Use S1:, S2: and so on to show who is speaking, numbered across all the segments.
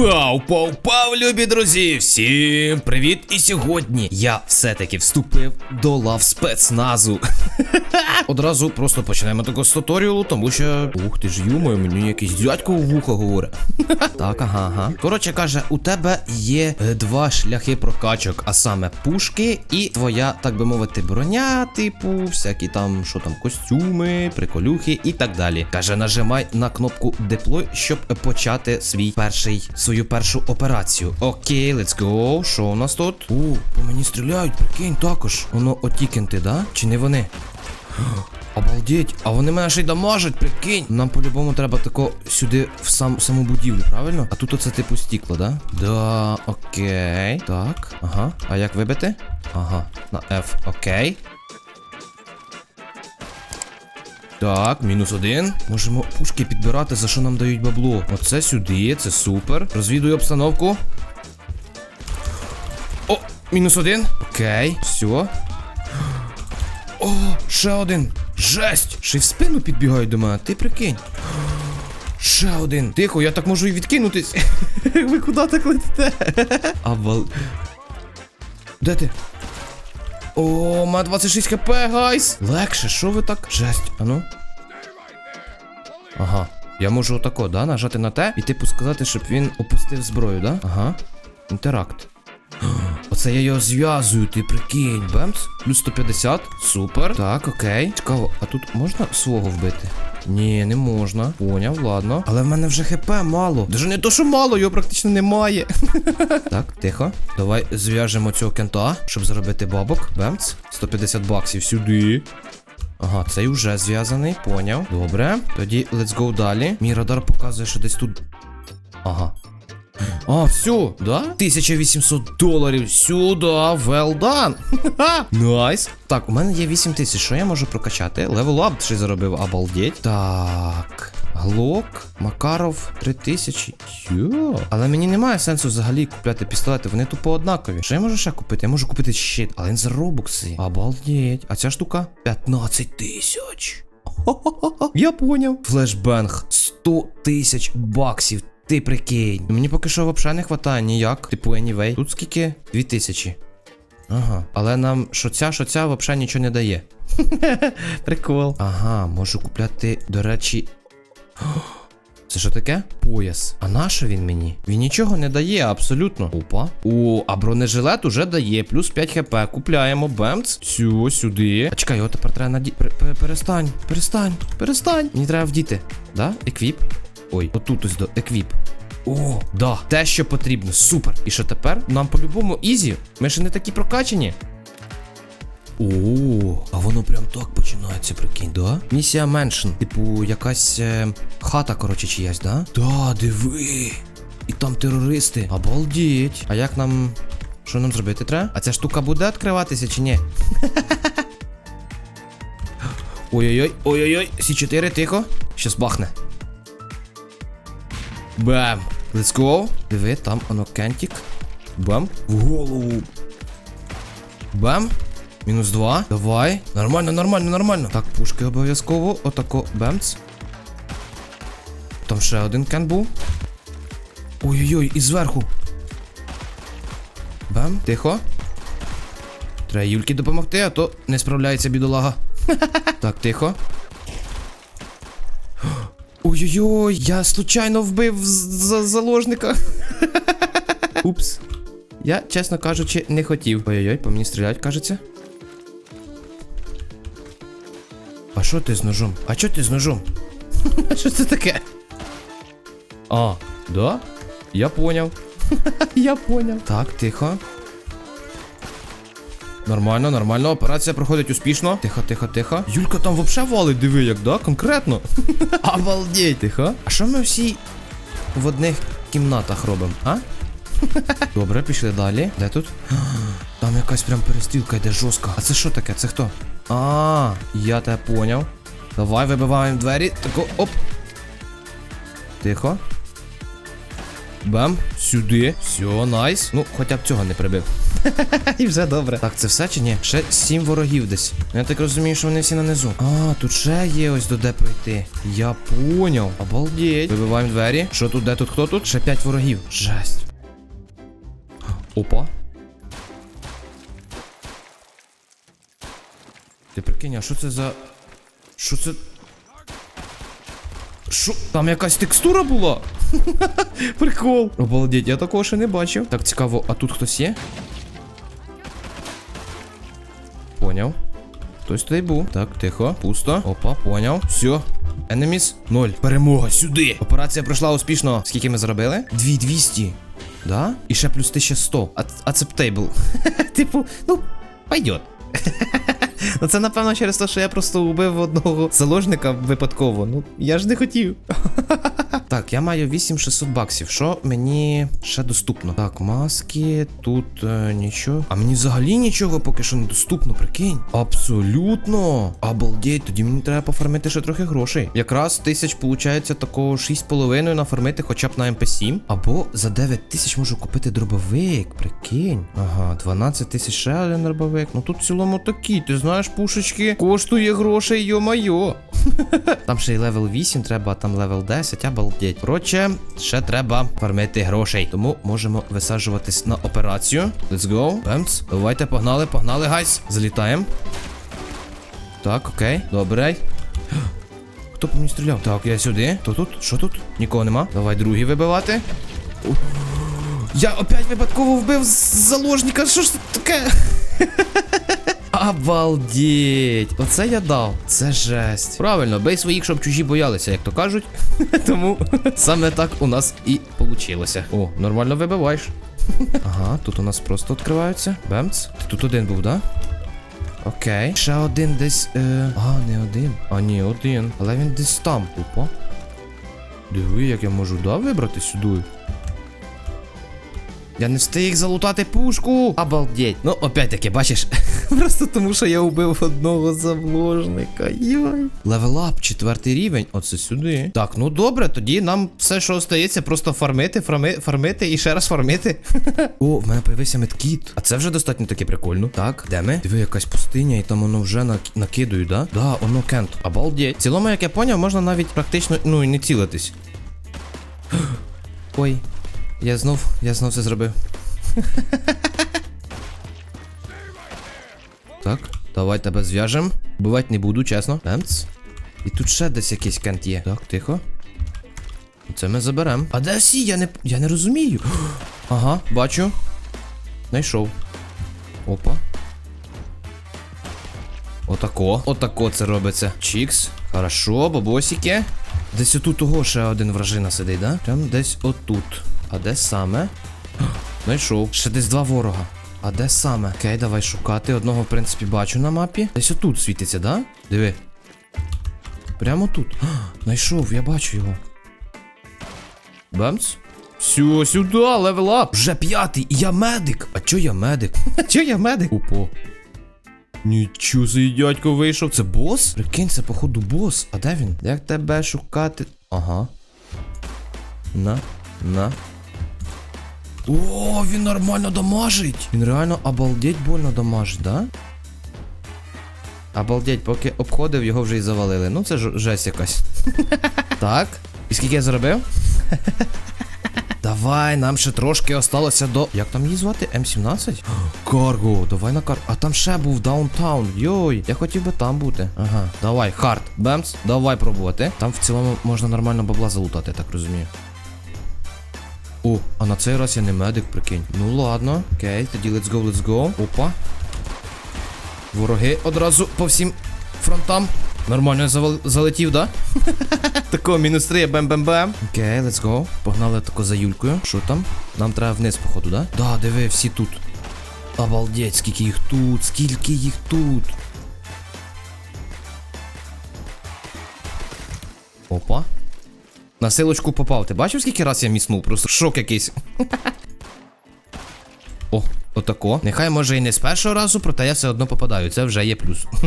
S1: Пау, пау, пау, любі друзі! Всім привіт! І сьогодні я все-таки вступив до лав спецназу. Одразу просто почнемо таку з туторіалу, тому що. Ух ти ж юмою, мені якийсь дядько у вухо говорить. так, ага, ага. Коротше каже, у тебе є е, два шляхи прокачок, а саме пушки і твоя, так би мовити, броня, типу, всякі там, що там, костюми, приколюхи і так далі. Каже, нажимай на кнопку Deploy, щоб почати свій перший, свою першу операцію. Окей, let's go. Що у нас тут? У, по мені стріляють, прикинь, також. Воно отікенти, да? Чи не вони? Обалдеть, а вони мене ще й дамажать, прикинь. Нам по-любому треба тако сюди в сам саму будівлю, правильно? А тут оце типу стікло, да? Да, окей. Так. Ага. А як вибити? Ага, на F, окей. Так, мінус один. Можемо пушки підбирати, за що нам дають бабло. Оце сюди, це супер. Розвідую обстановку. О, мінус один. Окей, все. О, ще один. Жесть! Ще й в спину підбігають до мене, ти прикинь. Ще один. Тихо, я так можу і відкинутись. Ви куди так летите? Авал. Де ти? О, ма 26 хп, гайс! Легше, що ви так? Жесть, а ну. Ага. Я можу отако, да, нажати на те і типу сказати, щоб він опустив зброю, да? Ага. Інтеракт. Оце я його зв'язую, ти прикинь. Бемс. Плюс 150. Супер. Так, окей. Цікаво, а тут можна свого вбити? Ні, не можна. Поняв, ладно. Але в мене вже хп мало. Даже не то, що мало, його практично немає. так, тихо. Давай зв'яжемо цього кента, щоб заробити бабок. Бемц. 150 баксів сюди. Ага, цей вже зв'язаний, поняв. Добре. Тоді let's go далі. Мій радар показує, що десь тут. Ага. А, все, да? 1800 доларів сюди, well done. Найс. Так, у мене є 8000, що я можу прокачати? Левел ап ще заробив, обалдеть. Так. Глок, Макаров 3000. Йо. Але мені немає сенсу взагалі купляти пістолети, вони тупо однакові. Що я можу ще купити? Я можу купити щит, але він за робокси. Обалдеть. А ця штука 15 тисяч. Я поняв. Флешбенг 100 тисяч баксів. Ти прикинь. Мені поки що взагалі не вистачає ніяк. Типу, anyway. Тут скільки? 2000. Ага. Але нам що ця, що ця взагалі нічого не дає. Прикол. Ага, можу купляти, до речі. Це що таке? Пояс. А нащо він мені? Він нічого не дає, абсолютно. Опа. О, а бронежилет уже дає. Плюс 5 хп. Купляємо. Бемц. Цю, сюди. А чекай, його тепер треба наді. Пер- пер- Перестань, перестань, перестань. Мені треба вдіти. Да? Еквіп. Ой, отут ось до еквіп. О, да, те, що потрібно. Супер. І що тепер? Нам по-любому ізі. Ми ще не такі прокачані. О, а воно прям так починається, прикинь, да? Місія меншин. Типу, якась е, хата, коротше, чиясь, да? Да, диви. І там терористи. Обалдіть. А як нам. Що нам зробити треба? А ця штука буде відкриватися чи ні? Ой-ой-ой, ой-ой-ой, Сі 4 тихо. Щас бахне. Бам! Let's go. Диви, там оно кентік. Бам. В голову. Бам. Мінус два. Давай. Нормально, нормально, нормально. Так, пушки обов'язково. Отако. Бемц. Там ще один кент був. Ой-ой-ой, і зверху. Бам. Тихо. Треба Юльки допомогти, а то не справляється бідолага. так, тихо. Ой-ой-ой, я случайно вбив заложника. Упс. Я, чесно кажучи, не хотів. Ой-ой-ой, по мені стріляють, кажеться. А що ти з ножом? А що ти з ножом? Що це таке? А, да? Я поняв. Я поняв. Так, тихо. Нормально, нормально, операція проходить успішно. Тихо, тихо, тихо. Юлька там вообще валить, диви, як, да? Конкретно. Обалдеть, тихо. А що ми всі в одних кімнатах робимо, а? Добре, пішли далі. Де тут? Там якась прям перестрілка йде жорстка. А це що таке? Це хто? А, я тебе поняв. Давай вибиваємо двері. Тако, оп. Тихо. Бам, сюди. Все, найс. Ну, хоча б цього не прибив. І вже добре. Так, це все чи ні? Ще сім ворогів десь. Я так розумію, що вони всі нанизу. А, тут ще є ось до де пройти. Я поняв. Обалдеть. Вибиваємо двері. Що тут, де тут, хто тут? Ще п'ять ворогів. Жесть. Опа. Ти прикинь, а що це за. Що це. Що? Там якась текстура була? Прикол. Обалдеть, я такого ще не бачив. Так цікаво, а тут хтось є? Поняв. Хтось туди був. Так, тихо, пусто. Опа, поняв. Все. Enemies 0. Перемога сюди. Операція пройшла успішно. Скільки ми заробили? 2200. Да? І ще плюс 1100. Acceptable. Типу, ну, пойдет. Ну це напевно через те, що я просто убив одного заложника випадково. Ну, я ж не хотів. Так, я маю 8600 баксів. Що мені ще доступно? Так, маски, тут е, нічого. А мені взагалі нічого поки що не доступно, прикинь. Абсолютно. Обалдеть, тоді мені треба пофармити ще трохи грошей. Якраз тисяч, виходить, такого 6,5 нафармити хоча б на МП7. Або за 9 тисяч можу купити дробовик, прикинь. Ага, 12 тисяч ще один дробовик. Ну тут в цілому такі, ти знаєш, пушечки коштує грошей, йо-майо. Там ще й левел 8 треба, там левел 10, обалдеть. Коротше, ще треба фармити грошей. Тому можемо висаджуватись на операцію. Let's go. Бемц. Давайте, погнали, погнали, гайс. Залітаємо. Так, окей, добре. Хто по мені стріляв? Так, я сюди. Хто тут? Що тут? Нікого нема. Давай другий вибивати. Я опять випадково вбив заложника. Що ж це таке? Обалдеть! Оце я дав. Це жесть. Правильно, бей своїх, щоб чужі боялися, як то кажуть. Тому саме так у нас і получилося. О, нормально вибиваєш. Ага, тут у нас просто відкриваються. Бемц. Ти тут один був, да? Окей. Ще один десь. Е... А, не один. А, ні, один. Але він десь там. Опа. Диви, як я можу, да, вибрати сюди. Я не встиг залутати пушку. Обалдеть. Ну, опять-таки, бачиш. Просто тому, що я убив одного заложника. Йой. Левелап, четвертий рівень. Оце сюди. Так, ну добре, тоді нам все, що остається, просто фармити, фарми, фармити і ще раз фармити. О, в мене появився медкіт. А це вже достатньо таки прикольно. Так, де ми? Диви, якась пустиня, і там воно вже нак- накидують, да? Да, воно кент. Обалдеть. В цілому, як я поняв, можна навіть практично, ну і не цілитись. Ой, я знов, я знов це зробив. так, давай тебе зв'яжем. Бувати не буду, чесно. Емц. І тут ще десь якийсь кент є. Так, тихо. Це ми заберемо. А де всі? Я не. Я не розумію. Ага, бачу. Найшов. Опа. Отако. Отако це робиться. Чікс. Хорошо, бабосики. Десь отут того ще один вражина сидить, да? Прям десь отут. А де саме? Знайшов. Ще десь два ворога. А де саме? Окей, давай шукати. Одного, в принципі, бачу на мапі. Десь отут світиться, да? Диви. Прямо тут. Знайшов, я бачу його. Бамц. Все, сюди, левел ап. Вже п'ятий, я медик. А чо я медик? А чо я медик? Упо. Нічого собі дядько вийшов. Це бос? Прикинь, це походу бос. А де він? Як тебе шукати? Ага. На, на. О, він нормально дамажить. Він реально обалдеть больно дамажить, да? Обалдеть, поки обходив, його вже і завалили. Ну це ж жесть якась. так. І скільки я заробив? Давай, нам ще трошки осталося до. Як там її звати? М17? Карго, давай на кар. А там ще був даунтаун. Йой, я хотів би там бути. Ага, давай, хард. Бемс, давай пробувати. Там в цілому можна нормально бабла залутати, так розумію. О, а на цей раз я не медик, прикинь. Ну ладно. Окей, тоді let's go, let's go. Опа. Вороги одразу по всім фронтам. Нормально я завал... залетів, да? Тако, мінус 3, бем-бем-бем. Окей, let's go. Погнали тако за Юлькою. Що там? Нам треба вниз, походу, да? Да, диви, всі тут. Обалдеть, скільки їх тут, скільки їх тут. Опа. На силочку попав. Ти бачив, скільки раз я міцнув? Просто шок якийсь. О, отако. Нехай може і не з першого разу, проте я все одно попадаю. Це вже є плюс.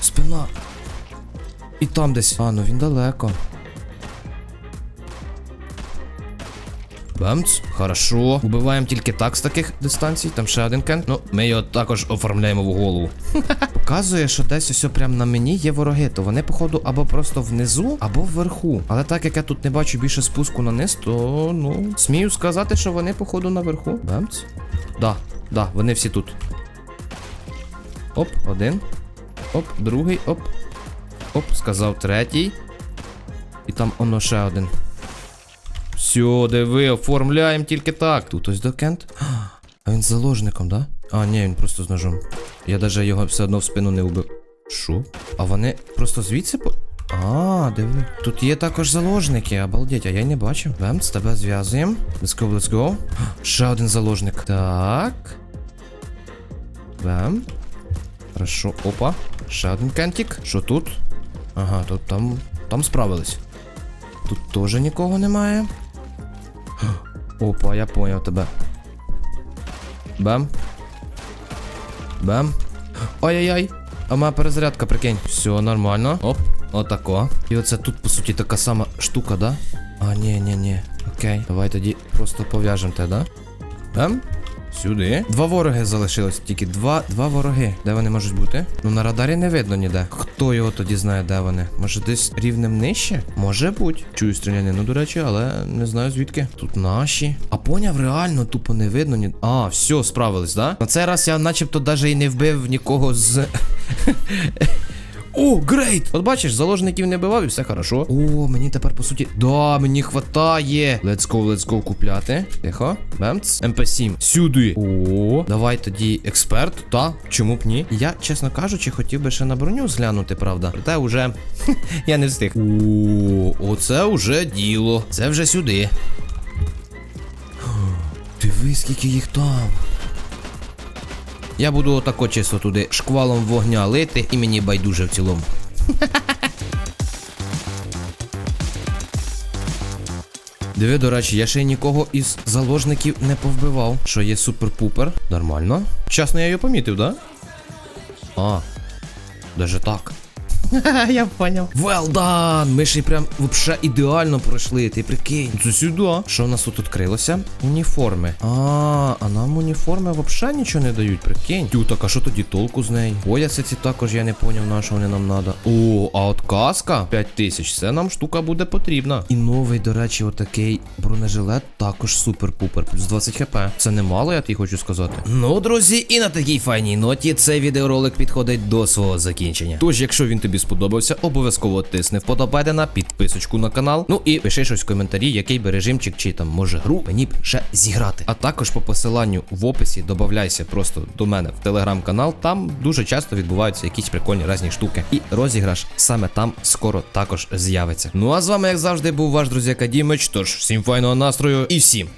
S1: Спина. І там десь. А, ну він далеко. Бамц, хорошо. Убиваємо тільки так з таких дистанцій. Там ще один кент. Ну, ми його також оформляємо в голову. Показує, що десь ось прямо на мені є вороги. То вони, походу, або просто внизу, або вверху. Але так як я тут не бачу більше спуску на низ, то ну смію сказати, що вони, походу, наверху. Бамц. Да, да, вони всі тут. Оп, один. Оп, другий, оп. Оп, сказав третій. І там оно ще один. Все, диви, оформляємо тільки так. Тут ось до Кент. А він з заложником, да? А, ні, він просто з ножом. Я даже його все одно в спину не убив. Що? А вони просто звідси по. А, диви. Тут є також заложники, обалдеть, а я не бачив. З тебе зв'язуємо. Let's go, let's go. Ще один заложник. Так. Бем. Хорошо. Опа. Ще один кентик. Що тут? Ага, тут там. Там справились. Тут теж нікого немає. Опа, я поняв тебе. Бам. Бем. Ай-яй-яй. А моя перезарядка, прикинь. Все нормально. Оп, отако. І оце тут, по суті, така сама штука, да? А, ні, ні, ні. Окей. Давай тоді просто пов'яжемо те, да? Бем. Сюди. Два вороги залишилось, тільки два, два вороги. Де вони можуть бути? Ну на радарі не видно ніде. Хто його тоді знає, де вони? Може десь рівнем нижче? Може бути. Чую стрілянину, до речі, але не знаю звідки. Тут наші. А поняв, реально тупо не видно ні. А, все, справились, да? На цей раз я начебто навіть і не вбив нікого з. О, грейт! От бачиш, заложників не бивав і все хорошо. О, мені тепер по суті. Да, мені хватає. Let's go, let's go купляти. Тихо. Бемц. МП7. Сюди. О, давай тоді експерт. Та, чому б ні? Я, чесно кажучи, хотів би ще на броню зглянути, правда. Проте вже я не встиг. О, оце вже діло. Це вже сюди. Дивись, скільки їх там. Я буду отако чисто туди шквалом вогня лити і мені байдуже в цілому. Диви, до речі, я ще й нікого із заложників не повбивав, що є супер-пупер. Нормально. Вчасно я її помітив, да? А, даже так. Я поняв. Well done! Ми ж і прям вообще ідеально пройшли, ти прикинь. Це сюди. Що у нас тут відкрилося? Уніформи. А, а нам уніформи вообще нічого не дають, прикинь. Тю, так а що тоді толку з неї? Пояси ці також я не поняв, на що вони нам надо. О, а от каска 5000, це нам штука буде потрібна. І новий, до речі, отакий бронежилет також супер-пупер, плюс 20 хп. Це немало, я тобі хочу сказати. Ну, друзі, і на такій файній ноті цей відеоролик підходить до свого закінчення. Тож, якщо він тобі сподобався, обов'язково тисни вподобайдена, підписочку на канал. Ну і пиши щось в коментарі, який би режимчик чи там може гру мені б ще зіграти. А також по посиланню в описі додавайся просто до мене в телеграм-канал. Там дуже часто відбуваються якісь прикольні різні штуки. І розіграш саме там скоро також з'явиться. Ну а з вами, як завжди, був ваш друзяка Дімич. Тож всім файного настрою і всім